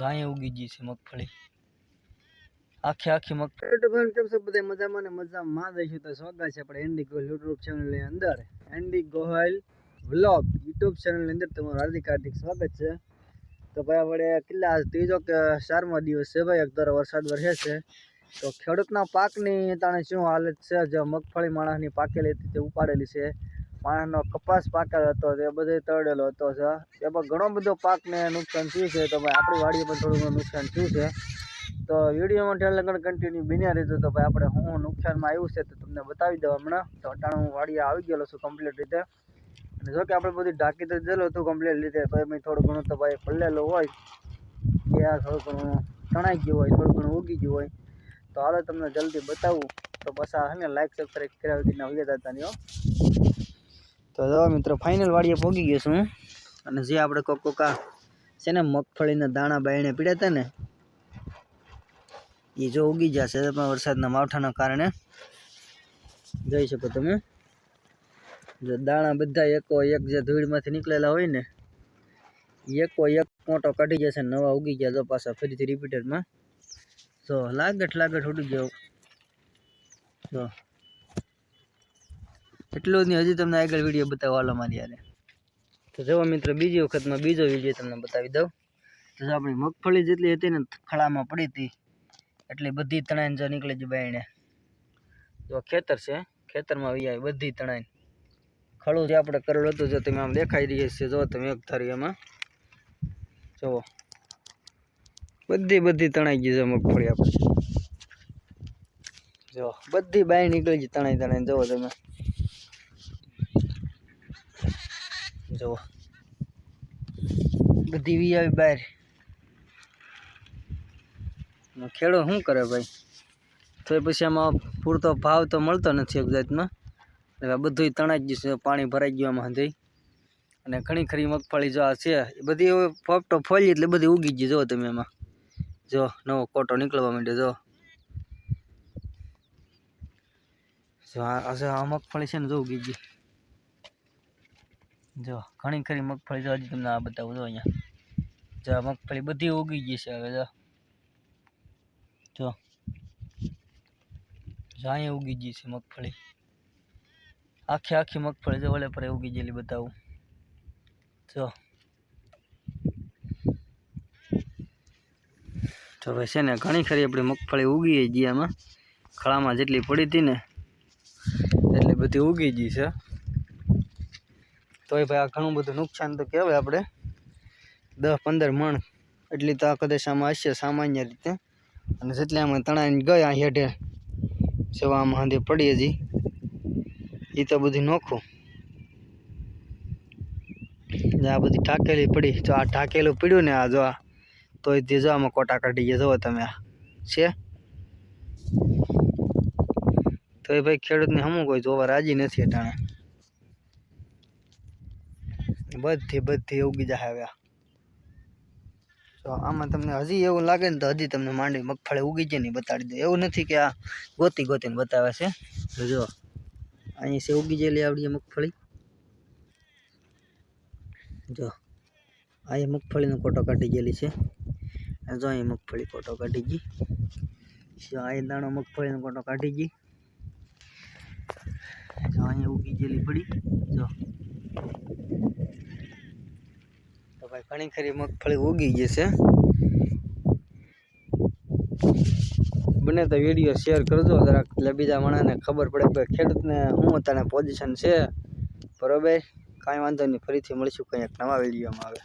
જાણે ઉગી ગઈ છે મગફળી. આખી આખી મગફળી કેમ છે? બધા મજામાં ને મજામાં દઈશું તો સ્વાગત છે આપણે એન્ડી ગોહિલ યુટ્યુબ ચેનલની અંદર. એન્ડી ગોહિલ વ્લોગ યુટ્યુબ ચેનલની અંદર તમારું હાર્દિક હાર્દિક સ્વાગત છે. તો ભાઈ, આપણે કેટલા ત્રીજો કે ચારમો દિવસ છે ભાઈ ધારો વરસાદ વરસે છે. તો ખેડૂતના પાકની તાણે શું હાલત છે? જે મગફળી માણસની પાકેલી હતી તે ઉપાડેલી છે. માણસનો કપાસ પાકેલો હતો, તે બધે તળેલો હતો છે એમાં ઘણો બધો પાકને નુકસાન થયું છે, તો ભાઈ આપણી વાડીએ પણ થોડું ઘણું નુકસાન થયું છે. તો વિડીયોમાં ટેલ લગણ કન્ટિન્યુ બન્યા રહેજો, તો ભાઈ આપણે હું નુકસાનમાં આવ્યું છે, તો તમને બતાવી દઉં હમણાં. તો અટાણું હું વાડીએ આવી ગયેલો છું કમ્પ્લીટ રીતે. અને જો કે આપણે બધું ઢાંકી તો દેલું હતું કમ્પ્લીટ રીતે, તો મેં થોડું ઘણું તો ભાઈ પલ્લેલું હોય. કે આ થોડું ઘણું તણાઈ ગયું હોય, થોડું ઘણું ઉગી ગયું હોય. તો હાલો તમને જલ્દી બતાવું. તો બસ આ ને લાઈક સબસ્ક્રાઈબ કરાવી વગર ના વૈયા હતા નહીં તો જો મિત્રો ફાઇનલ વાડીએ પહોંચી ગયો છું અને જે આપણે કોક કોકા છે ને, મગફળીના દાણા બાયણે પીડ્યા હતા ને એ જો ઉગી જશે પણ વરસાદના માવઠાના કારણે. જોઈ શકો તમે. જો દાણા બધા એકો એક જે ધૂળમાંથી નીકળેલા હોય ને, એકો એક મોટો કાઢી જશે નવા ઉગી ગયા જો પાછા ફરીથી રિપીટરમાં તો લાગઠ લાગઠ ઉડી ગયો. જો એટલું જ નહીં, હજી તમને આગળ વીડિયો બતાવવા હાલો, મારી યારે તો જો મિત્રો, બીજી વખતમાં બીજો વીડિયો તમને બતાવી દઉં. તો આપણી મગફળી જેટલી હતી ને ખળામાં પડી હતી, એટલી બધી તણાઈને જો નીકળી જ બાયણે. જો ખેતર છે, ખેતરમાં આવી બધી તણાઈને. ખડું જે આપણે કરેલું હતું, જો તમે આમ દેખાઈ રહી છે જો તમે એક ધારી એમાં જુઓ. બધી બધી તણાઈ ગઈ છે મગફળી આપણે. જો બધી બાય નીકળી ગઈ તણાઈ તણાઈ. જુઓ તમે. જુઓ. બધી વી આવી બહાર. ખેડો શું કરે ભાઈ? તો પછી આમાં પૂરતો ભાવ તો મળતો નથી જાતમાં એટલે આ બધુંય તણાઈ ગયું છે, પાણી ભરાઈ ગયું આમાં જઈ અને ઘણી ખરી મગફળી જો આ છે, એ બધી હવે પોપટો ફોલી એટલે બધી ઉગી ગઈ જો તમે એમાં જો નવો કોટો નીકળવા માંડ્યો જો આ મગફળી છે ને, જો ઉગી ગઈ. જો, ઘણી ખરી મગફળી જો હજી તમને આ બતાવું જો અહીંયા. જો મગફળી બધી ઉગી ગઈ છે હવે જો. જો. અહીંયા ઉગી ગઈ છે મગફળી. આખી આખી મગફળી જો વળે પર ઉગી ગયેલી બતાવું. જો. તો હવે છે ને ઘણી ખરી આપણી મગફળી ઉગી ગઈ આમાં ખળામાં જેટલી પડી હતી ને, એટલી બધી ઉગી ગઈ છે. તોય ભાઈ આ ઘણું બધું નુકસાન તો કહેવાય આપણે. દસ, પંદર મણ એટલી તો આ કદાચ આમાં હશે સામાન્ય રીતે. અને જેટલા આમાં તણાઈને ગયા હેઠે સેવા આમાં હાંધી પડી એ તો બધી નોખું. આ બધી ઢાકેલી પડી. જો આ ઢાકેલું પડ્યું ને આ જો આ તો એ જો આમાં કોટા કાઢી ગયા જુઓ તમે આ. છે? તો એ ભાઈ ખેડૂતને હમું કોઈ જોવા રાજી નથી અટાણે. બધી બધી ઉગી જાય હવે. તો આમાં તમને હજી એવું લાગે ને તો હજી તમને માંડી મગફળી ઉગી જાય ને ઈ બતાડી દે. એવું નથી કે આ ગોતી ગોતીને બતાવે છે. જો અહીં છે ઉગી ગયેલી આવડી મગફળી. જો અહીં મગફળીનો કોટો કાઢી ગયેલી છે. જો અહીં મગફળી કોટો કાઢી ગઈ. જો અહીં દાણો મગફળીનો કોટો કાઢી ગઈ. જો અહીં ઉગી ગયેલી પડી. જો તો ભાઈ ઘણી ખરી મગફળી ઉગી ગઈ છે. બને તો વીડિયો શેર કરજો, જરાક એટલે બીજા માણસને ખબર પડે કે ખેડૂતને શું અત્યારે પોઝિશન છે. બરાબર? કાંઈ વાંધો નહીં, ફરીથી મળીશું કંઈક નવા વિડીયોમાં આવે